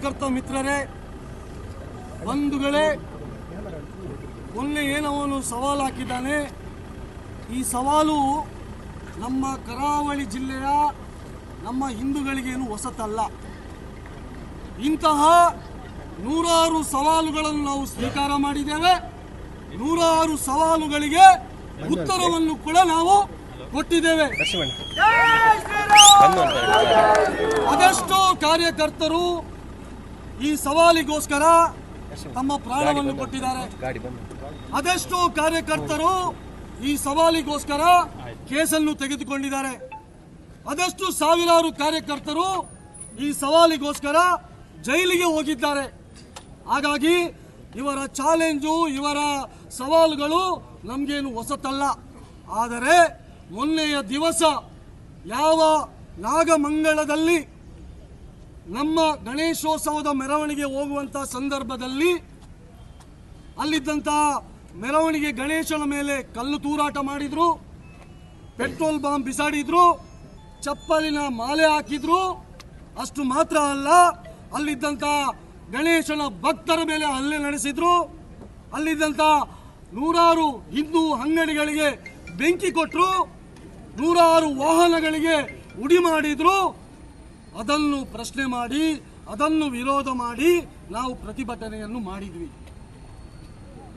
ಕಾರ್ಯಕರ್ತ ಮಿತ್ರರೇ ಬಂಧುಗಳೇ ಮೊನ್ನೆ ಏನವನು ಸವಾಲು ಹಾಕಿದ್ದಾನೆ. ಈ ಸವಾಲು ನಮ್ಮ ಕರಾವಳಿ ಜಿಲ್ಲೆಯ ನಮ್ಮ ಹಿಂದೂಗಳಿಗೇನು ಹೊಸತಲ್ಲ. ಇಂತಹ ನೂರಾರು ಸವಾಲುಗಳನ್ನು ನಾವು ಸ್ವೀಕಾರ ಮಾಡಿದ್ದೇವೆ. ನೂರಾರು ಸವಾಲುಗಳಿಗೆ ಉತ್ತರವನ್ನು ಕೂಡ ನಾವು ಕೊಟ್ಟಿದ್ದೇವೆ. ಅದೆಷ್ಟೋ ಕಾರ್ಯಕರ್ತರು ಈ ಸವಾಲಿಗೋಸ್ಕರ ತಮ್ಮ ಪ್ರಾಣವನ್ನು ಕೊಟ್ಟಿದ್ದಾರೆ. ಅದೆಷ್ಟೋ ಕಾರ್ಯಕರ್ತರು ಈ ಸವಾಲಿಗೋಸ್ಕರ ಕೇಸನ್ನು ತೆಗೆದುಕೊಂಡಿದ್ದಾರೆ. ಅದೆಷ್ಟು ಸಾವಿರಾರು ಕಾರ್ಯಕರ್ತರು ಈ ಸವಾಲಿಗೋಸ್ಕರ ಜೈಲಿಗೆ ಹೋಗಿದ್ದಾರೆ. ಹಾಗಾಗಿ ಇವರ ಚಾಲೆಂಜು ಇವರ ಸವಾಲುಗಳು ನಮಗೇನು ಹೊಸತಲ್ಲ. ಆದರೆ ಮೊನ್ನೆಯ ದಿವಸ ಯಾವ ನಾಗಮಂಗಳದಲ್ಲಿ ನಮ್ಮ ಗಣೇಶೋತ್ಸವದ ಮೆರವಣಿಗೆ ಹೋಗುವಂತ ಸಂದರ್ಭದಲ್ಲಿ ಅಲ್ಲಿದ್ದಂತಹ ಮೆರವಣಿಗೆ ಗಣೇಶನ ಮೇಲೆ ಕಲ್ಲು ತೂರಾಟ ಮಾಡಿದ್ರು, ಪೆಟ್ರೋಲ್ ಬಾಂಬ್ ಬಿಸಾಡಿದ್ರು, ಚಪ್ಪಲಿನ ಮಾಲೆ ಹಾಕಿದ್ರು. ಅಷ್ಟು ಮಾತ್ರ ಅಲ್ಲ ಅಲ್ಲಿದ್ದಂಥ ಗಣೇಶನ ಭಕ್ತರ ಮೇಲೆ ಹಲ್ಲೆ ನಡೆಸಿದ್ರು. ಅಲ್ಲಿದ್ದಂಥ ನೂರಾರು ಹಿಂದೂ ಅಂಗಡಿಗಳಿಗೆ ಬೆಂಕಿ ಕೊಟ್ಟರು ನೂರಾರು ವಾಹನಗಳಿಗೆ ಉಡಿ ಮಾಡಿದ್ರು. ಅದನ್ನು ಪ್ರಶ್ನೆ ಮಾಡಿ, ಅದನ್ನು ವಿರೋಧ ಮಾಡಿ ನಾವು ಪ್ರತಿಭಟನೆಯನ್ನು ಮಾಡಿದ್ವಿ.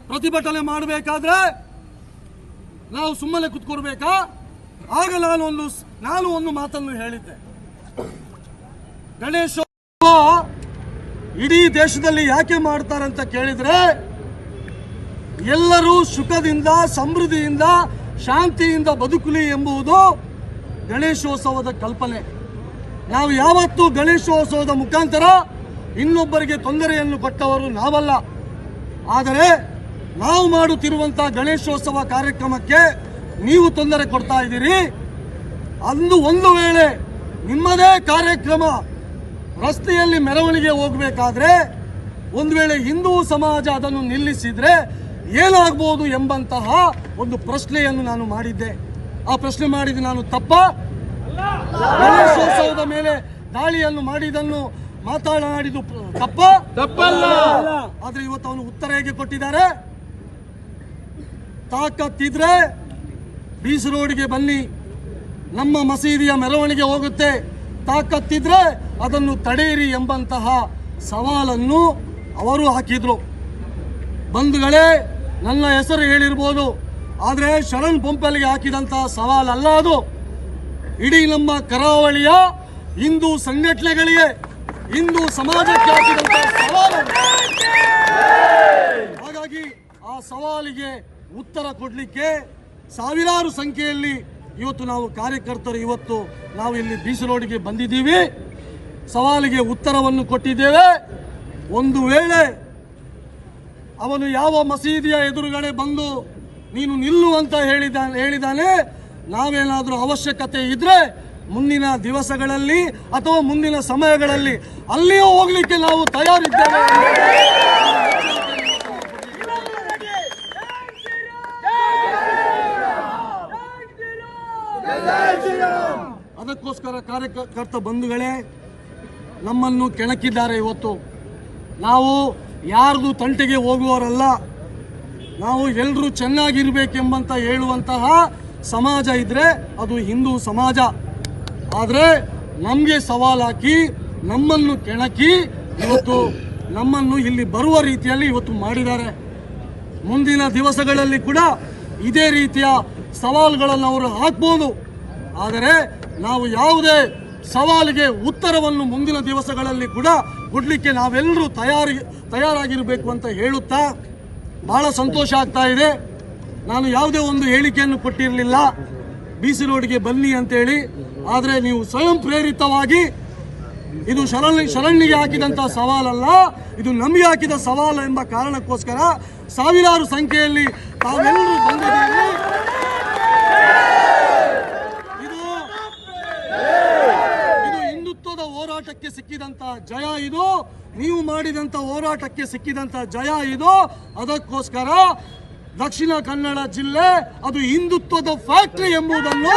ಪ್ರತಿಭಟನೆ ಮಾಡಬೇಕಾದ್ರೆ ನಾವು ಸುಮ್ಮನೆ ಕುತ್ಕೊಡ್ಬೇಕಾ ಆಗ ನಾನು ಒಂದು ನಾನು ಒಂದು ಮಾತನ್ನು ಹೇಳಿದ್ದೆ. ಗಣೇಶ ಇಡೀ ದೇಶದಲ್ಲಿ ಯಾಕೆ ಮಾಡ್ತಾರಂತ ಕೇಳಿದ್ರೆ, ಎಲ್ಲರೂ ಸುಖದಿಂದ, ಸಮೃದ್ಧಿಯಿಂದ, ಶಾಂತಿಯಿಂದ ಬದುಕಲಿ ಎಂಬುದು ಗಣೇಶೋತ್ಸವದ ಕಲ್ಪನೆ. ನಾವು ಯಾವತ್ತೂ ಗಣೇಶೋತ್ಸವದ ಮುಖಾಂತರ ಇನ್ನೊಬ್ಬರಿಗೆ ತೊಂದರೆಯನ್ನು ಕೊಟ್ಟವರು ನಾವಲ್ಲ. ಆದರೆ ನಾವು ಮಾಡುತ್ತಿರುವಂಥ ಗಣೇಶೋತ್ಸವ ಕಾರ್ಯಕ್ರಮಕ್ಕೆ ನೀವು ತೊಂದರೆ ಕೊಡ್ತಾ ಇದ್ದೀರಿ. ಅಂದು ಒಂದು ವೇಳೆ ನಿಮ್ಮದೇ ಕಾರ್ಯಕ್ರಮ ರಸ್ತೆಯಲ್ಲಿ ಮೆರವಣಿಗೆ ಹೋಗಬೇಕಾದ್ರೆ ಒಂದು ವೇಳೆ ಹಿಂದೂ ಸಮಾಜ ಅದನ್ನು ನಿಲ್ಲಿಸಿದ್ರೆ ಏನಾಗ್ಬೋದು ಎಂಬಂತಹ ಒಂದು ಪ್ರಶ್ನೆಯನ್ನು ನಾನು ಮಾಡಿದ್ದೆ. ಆ ಪ್ರಶ್ನೆ ಮಾಡಿದ ನಾನು ತಪ್ಪ. ಗಣೇಶೋತ್ಸವದ ಮೇಲೆ ದಾಳಿಯನ್ನು ಮಾಡಿದನ್ನು ಮಾತನಾಡಿದ್ದು ತಪ್ಪ? ತಪ್ಪಲ್ಲ. ಆದ್ರೆ ಇವತ್ತು ಅವನು ಉತ್ತರ ಹೇಗೆ ಕೊಟ್ಟಿದ್ದಾರೆ? ತಾಕತ್ತಿದ್ರೆ ಬೀಸ್ ರೋಡ್ಗೆ ಬನ್ನಿ. ನಮ್ಮ ಮಸೀದಿಯ ಮೆರವಣಿಗೆ ಹೋಗುತ್ತೆ. ತಾಕತ್ತಿದ್ರೆ ಅದನ್ನು ತಡೆಯಿರಿ ಎಂಬಂತಹ ಸವಾಲನ್ನು ಅವರು ಹಾಕಿದ್ರು. ಬಂಧುಗಳೇ ನನ್ನ ಹೆಸರು ಹೇಳಿರ್ಬೋದು. ಆದರೆ ಶರಣ್ ಪಂಪಲ್ಗೆ ಹಾಕಿದಂತಹ ಸವಾಲಲ್ಲ ಅದು. ಇಡೀ ನಮ್ಮ ಕರಾವಳಿಯ ಹಿಂದೂ ಸಂಘಟನೆಗಳಿಗೆ, ಹಿಂದೂ ಸಮಾಜಕ್ಕೆ ಹಾಕಿದಂತಹ ಸವಾಲು. ಹಾಗಾಗಿ ಆ ಸವಾಲಿಗೆ ಉತ್ತರ ಕೊಡಲಿಕ್ಕೆ ಸಾವಿರಾರು ಸಂಖ್ಯೆಯಲ್ಲಿ ಇವತ್ತು ನಾವು ಕಾರ್ಯಕರ್ತರು, ಇವತ್ತು ನಾವು ಇಲ್ಲಿ ಬೀಸರೋಡಿಗೆ ಬಂದಿದ್ದೀವಿ. ಸವಾಲಿಗೆ ಉತ್ತರವನ್ನು ಕೊಟ್ಟಿದ್ದೇವೆ. ಒಂದು ವೇಳೆ ಅವನು ಯಾವ ಮಸೀದಿಯ ಎದುರುಗಡೆ ಬಂದು, ನೀನು ನಿಲ್ಲು ಅಂತ ಹೇಳಿದ, ಹೇಳಿದಾನೆ ನಾವೇನಾದರೂ ಅವಶ್ಯಕತೆ ಇದ್ರೆ ಮುಂದಿನ ದಿವಸಗಳಲ್ಲಿ ಅಥವಾ ಮುಂದಿನ ಸಮಯಗಳಲ್ಲಿ ಅಲ್ಲಿಯೂ ಹೋಗ್ಲಿಕ್ಕೆ ನಾವು ತಯಾರಿದ್ದೇವೆ. ಅದಕ್ಕೋಸ್ಕರ ಕಾರ್ಯಕರ್ತ ಬಂಧುಗಳೇ, ನಮ್ಮನ್ನು ಕೆಣಕಿದ್ದಾರೆ ಇವತ್ತು. ನಾವು ಯಾರ್ದು ತಂಟೆಗೆ ಹೋಗುವವರಲ್ಲ, ನಾವು ಎಲ್ಲರೂ ಚೆನ್ನಾಗಿರ್ಬೇಕೆಂಬಂತ ಹೇಳುವಂತಹ ಸಮಾಜ ಇದ್ರೆ ಅದು ಹಿಂದೂ ಸಮಾಜ. ಆದರೆ ನಮಗೆ ಸವಾಲು ಹಾಕಿ, ನಮ್ಮನ್ನು ಕೆಣಕಿ ಇವತ್ತು ನಮ್ಮನ್ನು ಇಲ್ಲಿ ಬರುವ ರೀತಿಯಲ್ಲಿ ಇವತ್ತು ಮಾಡಿದ್ದಾರೆ. ಮುಂದಿನ ದಿವಸಗಳಲ್ಲಿ ಕೂಡ ಇದೇ ರೀತಿಯ ಸವಾಲುಗಳನ್ನು ಅವರು ಹಾಕ್ಬೋದು. ಆದರೆ ನಾವು ಯಾವುದೇ ಸವಾಲಿಗೆ ಉತ್ತರವನ್ನು ಮುಂದಿನ ದಿವಸಗಳಲ್ಲಿ ಕೂಡ ಕೊಡಲಿಕ್ಕೆ ನಾವೆಲ್ಲರೂ ತಯಾರಿ, ತಯಾರಾಗಿರಬೇಕು ಅಂತ ಹೇಳುತ್ತಾ ಭಾಳ ಸಂತೋಷ ಆಗ್ತಾ ಇದೆ. ನಾನು ಯಾವುದೇ ಒಂದು ಹೇಳಿಕೆಯನ್ನು ಕೊಟ್ಟಿರಲಿಲ್ಲ. ಬಿ ಸಿ ರೋಡ್ಗೆ ಬನ್ನಿ ಅಂತೇಳಿ. ಆದರೆ ನೀವು ಸ್ವಯಂ ಪ್ರೇರಿತವಾಗಿ ಇದು ಶರಣ್ ಶರಣ್ಣಿಗೆ ಹಾಕಿದಂಥ ಸವಾಲಲ್ಲ, ಇದು ನಮಗೆ ಹಾಕಿದ ಸವಾಲು ಎಂಬ ಕಾರಣಕ್ಕೋಸ್ಕರ ಸಾವಿರಾರು ಸಂಖ್ಯೆಯಲ್ಲಿ ತಾವೆಲ್ಲರೂ ಬಂದಿದ್ದೀರಿ. ಇದು ಇದು ಹಿಂದುತ್ವದ ಹೋರಾಟಕ್ಕೆ ಸಿಕ್ಕಿದಂತ ಜಯ ಇದು. ನೀವು ಮಾಡಿದಂತ ಹೋರಾಟಕ್ಕೆ ಸಿಕ್ಕಿದಂತ ಜಯ ಇದು. ಅದಕ್ಕೋಸ್ಕರ ದಕ್ಷಿಣ ಕನ್ನಡ ಜಿಲ್ಲೆ, ಅದು ಹಿಂದುತ್ವದ ಫ್ಯಾಕ್ಟ್ರಿ ಎಂಬುದನ್ನು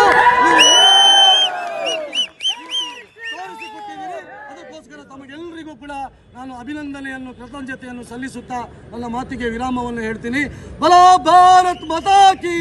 ಅದಕ್ಕೋಸ್ಕರ ತಮಗೆಲ್ಲರಿಗೂ ಕೂಡ ನಾನು ಅಭಿನಂದನೆಯನ್ನು, ಕೃತಜ್ಞತೆಯನ್ನು ಸಲ್ಲಿಸುತ್ತಾ ನನ್ನ ಮಾತಿಗೆ ವಿರಾಮವನ್ನು ಹೇಳ್ತೀನಿ. ಬಲ ಭಾರತ್ ಮಾತಾ ಕಿ